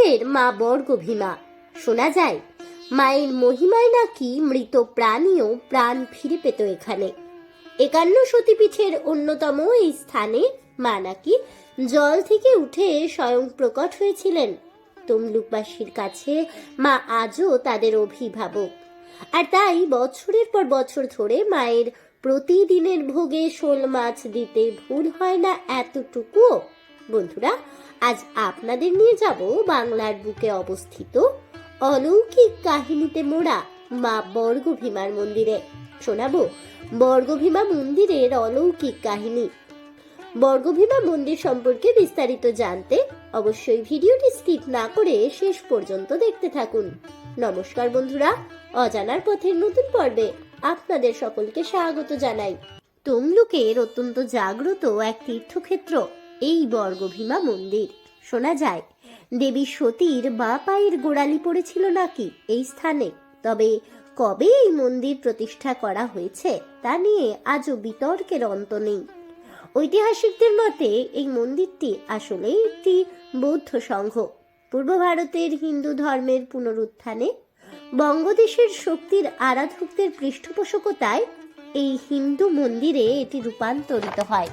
তমলুকের মা বর্গভীমা। শোনা যায়, মায়ের মহিমায় নাকি মৃত প্রাণীও প্রাণ ফিরে পেত এখানে। একান্ন সতীপীঠের অন্যতম এই স্থানে মা নাকি জল থেকে উঠে স্বয়ং প্রকট হয়েছিলেন। তমলুকবাসীর কাছে মা আজও তাদের অভিভাবক। আর তাই বছরের পর বছর ধরে মায়ের প্রতিদিনের ভোগে শোল মাছ দিতে ভুল হয় না এতটুকুও। বন্ধুরা, আজ আপনাদের নিয়ে যাব বাংলার বুকে অবস্থিত অলৌকিক কাহিনীতে মোড়া মা বর্গভীমার মন্দিরে। শোনাবো বর্গভীমা মন্দিরের অলৌকিক কাহিনী। বর্গভীমা মন্দির সম্পর্কে বিস্তারিত জানতে অবশ্যই ভিডিওটি স্কিপ না করে শেষ পর্যন্ত দেখতে থাকুন। নমস্কার বন্ধুরা, অজানার পথের নতুন পর্বে আপনাদের সকলকে স্বাগত জানাই। তমলুকের অত্যন্ত জাগ্রত এক তীর্থক্ষেত্র। এই বর্গভীমা মন্দির। শোনা যায়, দেবী সতীর বা পায়ের গোড়ালি পড়েছিল নাকি এই স্থানে? তবে কবে এই মন্দির প্রতিষ্ঠা করা হয়েছে তা নিয়ে আজও বিতর্কের অন্ত নেই। ঐতিহাসিকদের মতে এই মন্দিরটি আসলে একটি বৌদ্ধ সংঘ। পূর্ব ভারতের হিন্দু ধর্মের পুনরুত্থানে বঙ্গদেশের শক্তির আরাধকদের পৃষ্ঠপোষকতায় এই হিন্দু মন্দিরে এটি রূপান্তরিত হয়।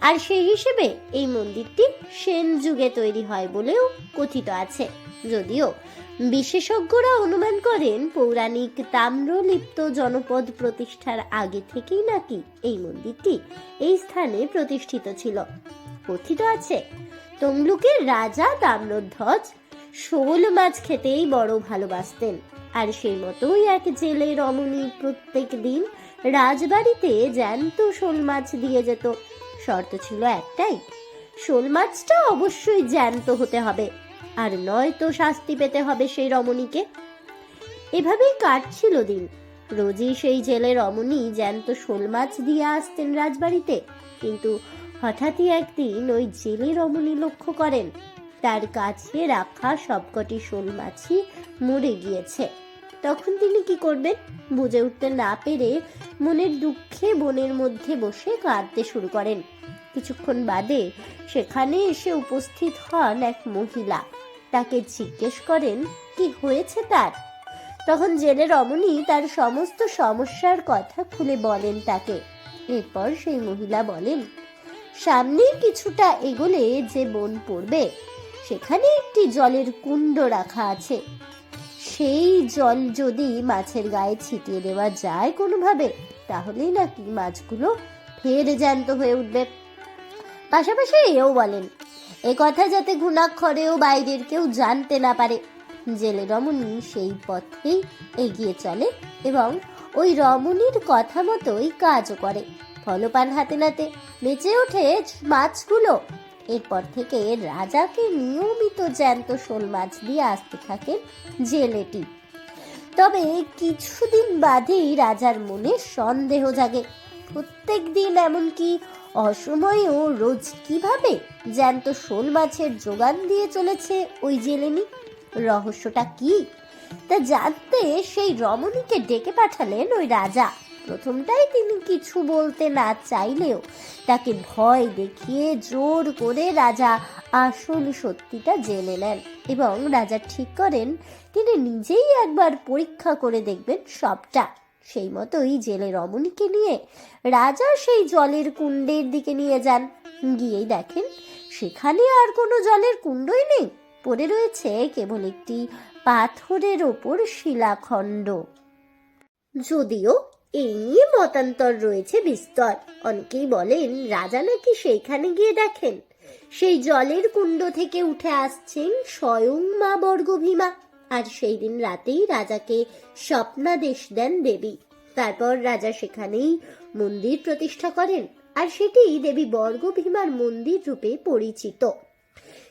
আর সেই হিসেবে এই মন্দিরটি সেন যুগে তৈরি হয় বলেও কথিত আছে। যদিও বিশেষজ্ঞরা অনুমান করেন পৌরাণিক তাম্রলিপ্ত জনপদ প্রতিষ্ঠার আগে থেকেই নাকি এই মন্দিরটি এই স্থানে প্রতিষ্ঠিত ছিল। কথিত আছে, তমলুকের রাজা তাম্রধ্বজ শোল মাছ খেতেই বড় ভালোবাসতেন আর সেই মতোই এক জেলে রমণী প্রত্যেক দিন রাজবাড়িতে জ্যান্ত শোল মাছ দিয়ে যেত। শর্ত ছিল একটাই, শোল মাছটা অবশ্যই জ্যান্ত হতে হবে, আর নয়তো শাস্তি পেতে হবে সেই রমণীকে। এভাবেই কাটছিল দিন। রোজই সেই জেলে রমণী জ্যান্ত শোল মাছ দিয়ে আসতেন রাজবাড়িতে, কিন্তু হঠাৎই একদিন ওই জেলে রমণী লক্ষ্য করেন, তার কাছে রাখা সবকটি শোল মাছই মরে গিয়েছে। তখন তিনি কি করবেন? বুঝে উঠতে না পেরে মনের দুঃখে বনের মধ্যে বসে কাঁদতে শুরু করেন। কিছুক্ষণ বাদে সেখানে এসে উপস্থিত হন এক মহিলা। তাকে জিজ্ঞেস করেন, কি হয়েছে তার? তখন জেলে রমণী তার সমস্ত সমস্যার কথা খুলে বলেন তাকে। এরপর সেই মহিলা বলেন, সামনে কিছুটা এগোলে যে বন পড়বে, সেখানে একটি জলের কুণ্ড রাখা আছে। সেই জল যদি মাছের গায়ে ছিটিয়ে দেওয়া যায় কোনোভাবে, তাহলেই নাকি মাছগুলো ফের জ্যান্ত হয়ে উঠবে। পাশাপাশি এও বলেন, এ কথা যাতে ঘুণাক্ষরেও বাইরের কেউ জানতে না পারে। জেলে রমণী সেই পথেই এগিয়ে চলে এবং ওই রমণীর কথা মতোই কাজও করে। ফলপান হাতে নাতে, বেঁচে ওঠে মাছগুলো। এরপর থেকে রাজাকে নিয়মিত জ্যান্ত শোল মাছ দিয়ে আসতে থাকেন জেলেটি। তবে কিছুদিন বাদেই রাজার মনে সন্দেহ জাগে। প্রত্যেক দিন এমনকি অসময়েও রোজ কীভাবে জ্যান্ত শোল মাছের যোগান দিয়ে চলেছে ওই জেলেনি রহস্যটা কি? তা জানতে সেই রমণীকে ডেকে পাঠালেন ওই রাজা। প্রথমটাই তিনি কিছু বলতে না চাইলেও তাকে ভয় দেখিয়ে জোর করে রাজা আসল সত্যিটা জেনে নেন এবং রাজা ঠিক করেন, তিনি নিজেই একবার পরীক্ষা করে দেখবেন সবটা। সেই মতোই জেলে রমণীকে নিয়ে রাজা সেই জলের কুণ্ডের দিকে নিয়ে যান। গিয়েই দেখেন সেখানে আর কোনো জলের কুণ্ডই নেই। পড়ে রয়েছে কেবল একটি পাথরের ওপর শিলাখণ্ড। যদিও এই নিয়ে মতান্তর রয়েছে বিস্তর। অনেকেই বলেন, রাজা নাকি সেইখানে গিয়ে দেখেন। সেই জলের কুণ্ড থেকে উঠে আসছেন স্বয়ং মা বর্গভীমা। আর সেই দিন রাতেই রাজাকে স্বপ্নাদেশ দেন দেবী। তারপর রাজা সেখানেই মন্দির প্রতিষ্ঠা করেন, আর সেটি দেবী বর্গভীমার মন্দির রূপে পরিচিত।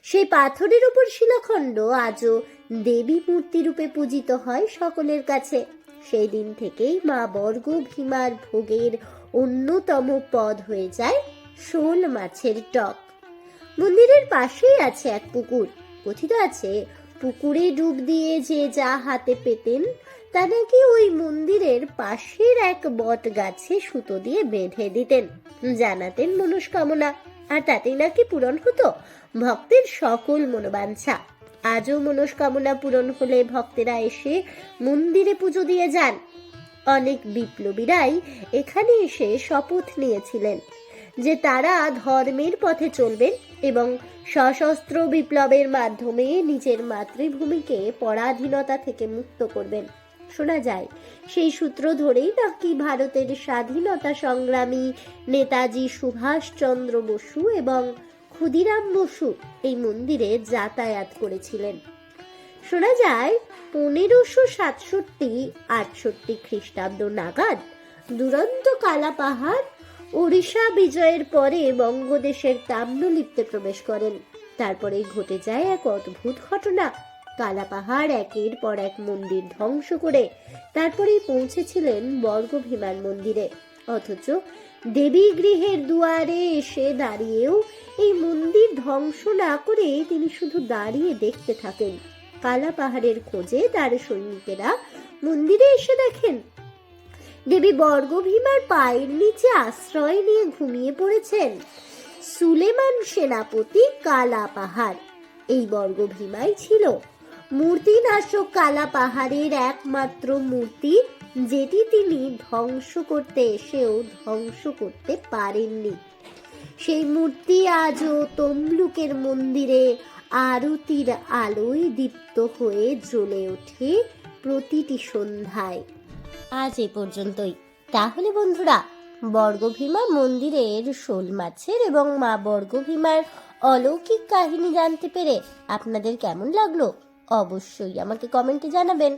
সেই পাথরের উপর শিলাখণ্ড আজও দেবী মূর্তি রূপে পূজিত হয় সকলের কাছে। সেই দিন থেকেই মা বর্গ ভীমার ভোগের অন্যতম পদ হয়ে যায় শোল মাছের টক। মন্দিরের পাশেই আছে এক পুকুর। কথিত আছে, পুকুরে ডুব দিয়ে যে যা হাতে পেতেন, তা নাকি ওই মন্দিরের পাশের এক বট গাছে সুতো দিয়ে বেঁধে দিতেন। জানাতেন মনস্কামনা। আর তাতেই নাকি পূরণ হতো ভক্তের সকল মনোবাঞ্ছা। আজও মনস্কামনা পূরণ হলে ভক্তেরা এসে মন্দিরে পুজো দিয়ে যান। অনেক বিপ্লবীরাই এখানে এসে শপথ নিয়েছিলেন যে তারা ধর্মের পথে চলবেন এবং সশস্ত্র বিপ্লবের মাধ্যমে নিজের মাতৃভূমিকে পরাধীনতা থেকে মুক্ত করবেন। শোনা যায়, সেই সূত্র ধরেই নাকি ভারতের স্বাধীনতা সংগ্রামী নেতাজি সুভাষচন্দ্র বসু এবং ক্ষুদিরাম বসু এই মন্দিরে যাতায়াত করেছিলেন। শোনা যায়, পনেরোশো সাতষট্টি, আটষট্টি খ্রিস্টাব্দ নাগাদ দুরন্ত কালা পাহাড় ওড়িশা বিজয়ের পরে বঙ্গদেশের তাম্রলিপ্তে প্রবেশ করেন। তারপরেই ঘটে যায় এক অদ্ভুত ঘটনা। কালা পাহাড় একের পর এক মন্দির ধ্বংস করে তারপরেই পৌঁছেছিলেন বর্গভীমান মন্দিরে। অথচ দেবী গৃহের দুয়ারে এসে দাঁড়িয়েও এই মন্দির ধ্বংস না করে তিনি শুধু দাঁড়িয়ে দেখতে থাকেন। কালা পাহাড়ের খোঁজে তার সৈনিকেরা মন্দিরে এসে দেখেন। দেবী বর্গভীমার পায়ের নিচে আশ্রয় নিয়ে ঘুমিয়ে পড়েছেন সুলেমান সেনাপতি কালা পাহাড়। এই বর্গভীমাই ছিল মূর্তি নাশক কালা পাহাড়ের একমাত্র মূর্তি যেটি তিনি ধ্বংস করতে এসেও ধ্বংস করতে পারেননি। সেই মূর্তি আজও তমলুকের মন্দিরে আরতির আলোয় দীপ্ত হয়ে জ্বলে ওঠে প্রতিটি সন্ধ্যায়। আজ এ পর্যন্তই। তাহলে বন্ধুরা, বর্গভীমা মন্দিরের শোল মাছের এবং মা বর্গভীমার অলৌকিক কাহিনী জানতে পেরে আপনাদের কেমন লাগল? অবশ্যই আমাকে কমেন্টে জানাবেন।